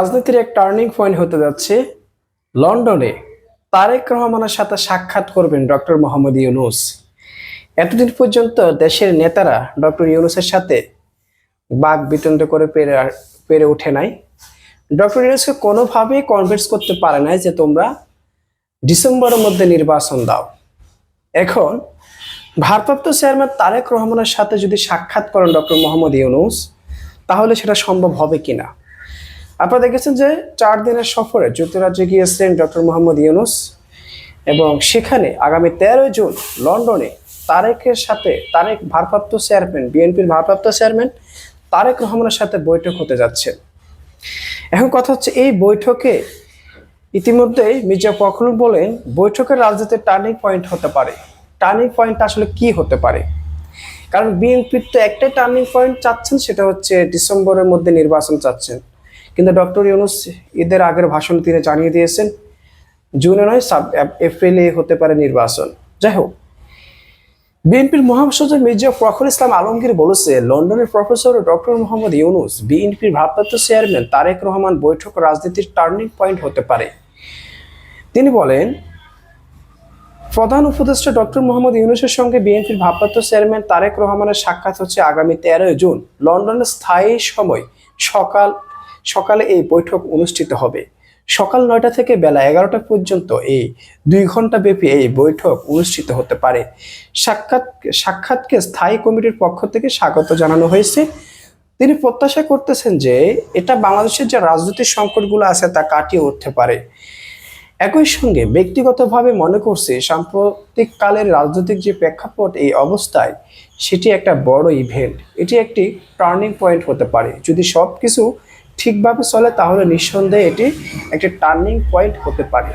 রাজনীতির এক turning point হতে যাচ্ছে লন্ডনে। তারেক রহমানের সাথে সাক্ষাৎ করবেন ডক্টর মোহাম্মদ ইউনুস। এতদিন পর্যন্ত দেশের নেতারা ডক্টর ইউনুসের সাথে বাক বিতন্ড করে পেরে পেরে ওঠে নাই। ডক্টর ইউনুসকে কোনোভাবেই কনভিন্স করতে পারে নাই যে তোমরা ডিসেম্বরের মধ্যে নির্বাচন দাও। এখন ভারপ্রাপ্ত চেয়ারম্যান তারেক রহমানের সাথে যদি সাক্ষাৎ করেন ডক্টর মোহাম্মদ ইউনুস, তাহলে সেটা সম্ভব হবে কিনা? আপনারা দেখেছেন যে চার দিনের সফরে যুক্তরাজ্যে গিয়েছিলেন ডক্টর মোহাম্মদ ইউনুস এবং সেখানে আগামী তেরোই জুন লন্ডনে তারেকের সাথে তারেক ভারপ্রাপ্ত চেয়ারম্যান, বিএনপির ভারপ্রাপ্ত চেয়ারম্যান তারেক রহমানের সাথে বৈঠক হতে যাচ্ছে। এখন কথা হচ্ছে এই বৈঠকে ইতিমধ্যেই মির্জা ফখরুল বলেন, বৈঠকের রাজনীতির টার্নিং পয়েন্ট হতে পারে। টার্নিং পয়েন্ট আসলে কি হতে পারে? কারণ বিএনপির তো একটাই টার্নিং পয়েন্ট চাচ্ছেন, সেটা হচ্ছে ডিসেম্বরের মধ্যে নির্বাচন চাচ্ছেন। কিন্তু ডক্টর ইউনুস ঈদের আগের ভাষণ তিনি জানিয়ে দিয়েছেন, জুনে নয়, সাব, এপ্রিলে হতে পারে নির্বাচন। যাই হোক, বিএনপির মহাসচিব মির্জা ফখরুল ইসলাম আলমগীর বলেছে, লন্ডনের প্রফেসর ডক্টর মোহাম্মদ ইউনুস, বিএনপির ভারপ্রাপ্ত চেয়ারম্যান তারেক রহমান বৈঠক রাজনীতির টার্নিং পয়েন্ট হতে পারে। তিনি বলেন, প্রধান উপদেষ্টা ডক্টর মোহাম্মদ ইউনুসের সঙ্গে বিএনপির ভারপ্রাপ্ত চেয়ারম্যান তারেক রহমানের সাক্ষাৎ হচ্ছে আগামী তেরোই জুন, লন্ডনের স্থায়ী সময় সকাল সকালে এই বৈঠক অনুষ্ঠিত হবে। সকাল নয়টা থেকে বেলা এগারোটা পর্যন্ত এই দুই ঘণ্টা ব্যাপী এই বৈঠক অনুষ্ঠিত হতে পারে। সাক্ষাৎ, সাক্ষাৎকে স্থায়ী কমিটির পক্ষ থেকে স্বাগত জানানো হয়েছে। তিনি প্রত্যাশা করতেছেন যে এটা বাংলাদেশের যে রাজনৈতিক সংকটগুলো আছে তা কাটিয়ে উঠতে পারে। একই সঙ্গে ব্যক্তিগতভাবে মনে করছে সাম্প্রতিক কালের রাজনৈতিক যে প্রেক্ষাপট এই অবস্থায় সেটি একটা বড় ইভেন্ট এটি একটি টার্নিং পয়েন্ট হতে পারে। যদি সব কিছু ঠিকভাবে চলে, তাহলে নিঃসন্দেহে এটি একটি টার্নিং পয়েন্ট হতে পারে।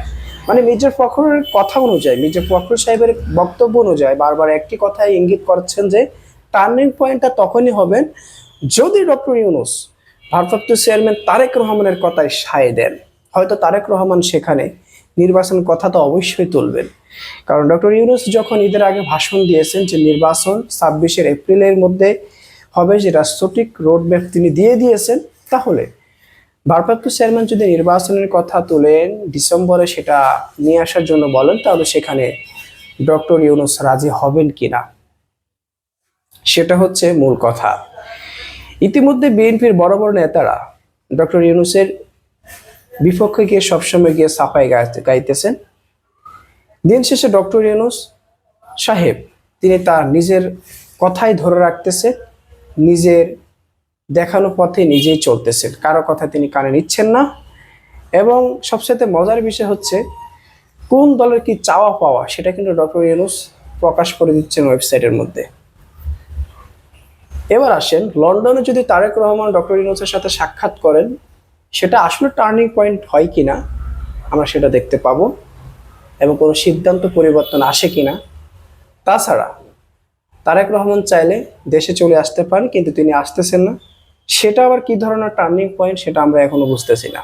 মানে মির্জা ফখরের কথা অনুযায়ী, মির্জা ফখরুল সাহেবের বক্তব্য অনুযায়ী বারবার একটি কথাই ইঙ্গিত করছেন যে টার্নিং পয়েন্টটা তখনই হবেন যদি ডক্টর ইউনুস, ভারপ্রাপ্ত চেয়ারম্যান তারেক রহমানের কথায় সায় দেন। হয়তো তারেক রহমান সেখানে নির্বাচন কথা তো অবশ্যই তুলবেন। কারণ ডক্টর ইউনুস যখন ঈদের আগে ভাষণ দিয়েছেন যে, নির্বাচন ছাব্বিশের এপ্রিলের মধ্যে হবে, যেটা সঠিক রোডম্যাপ তিনি দিয়ে দিয়েছেন তাহলে ভারপ্রাপ্ত চেয়ারম্যান যদি নির্বাচনের কথা তোলেন, ডিসেম্বরে সেটা নিয়ে আসার জন্য বলেন, তাহলে সেখানে ডক্টর ইউনুস রাজি হবেন কিনা? সেটা হচ্ছে মূল কথা। ইতিমধ্যে বিএনপির বড় বড় নেতারা ডক্টর ইউনুসের বিপক্ষে গিয়ে সবসময় গিয়ে সাফাই গাইতে, গাইতেছেন। দিন শেষে ডক্টর ইউনুস সাহেব, তিনি তার নিজের কথাই ধরে রাখতেছেন নিজের দেখানো পথে নিজেই চলতেছেন। কারও কথা তিনি কানে নিচ্ছেন না। এবং সবচেয়ে মজার বিষয় হচ্ছে, কোন দলের কি চাওয়া পাওয়া, সেটা কিন্তু ডক্টর ইউনুস প্রকাশ করে দিচ্ছেন ওয়েবসাইটের মধ্যে। এবার আসেন, লন্ডনে যদি তারেক রহমান, ডক্টর ইউনুসের সাথে সাক্ষাৎ করেন, সেটা আসলে টার্নিং পয়েন্ট হয় কিনা, আমরা সেটা দেখতে পাবো। এবং কোনো সিদ্ধান্ত পরিবর্তন আসে কিনা। তাছাড়া, তারেক রহমান চাইলে দেশে চলে আসতে পারেন, কিন্তু তিনি আসতেছেন না। সেটা আবার কি ধরনের টার্নিং পয়েন্ট সেটা আমরা এখনও বুঝতেছি না।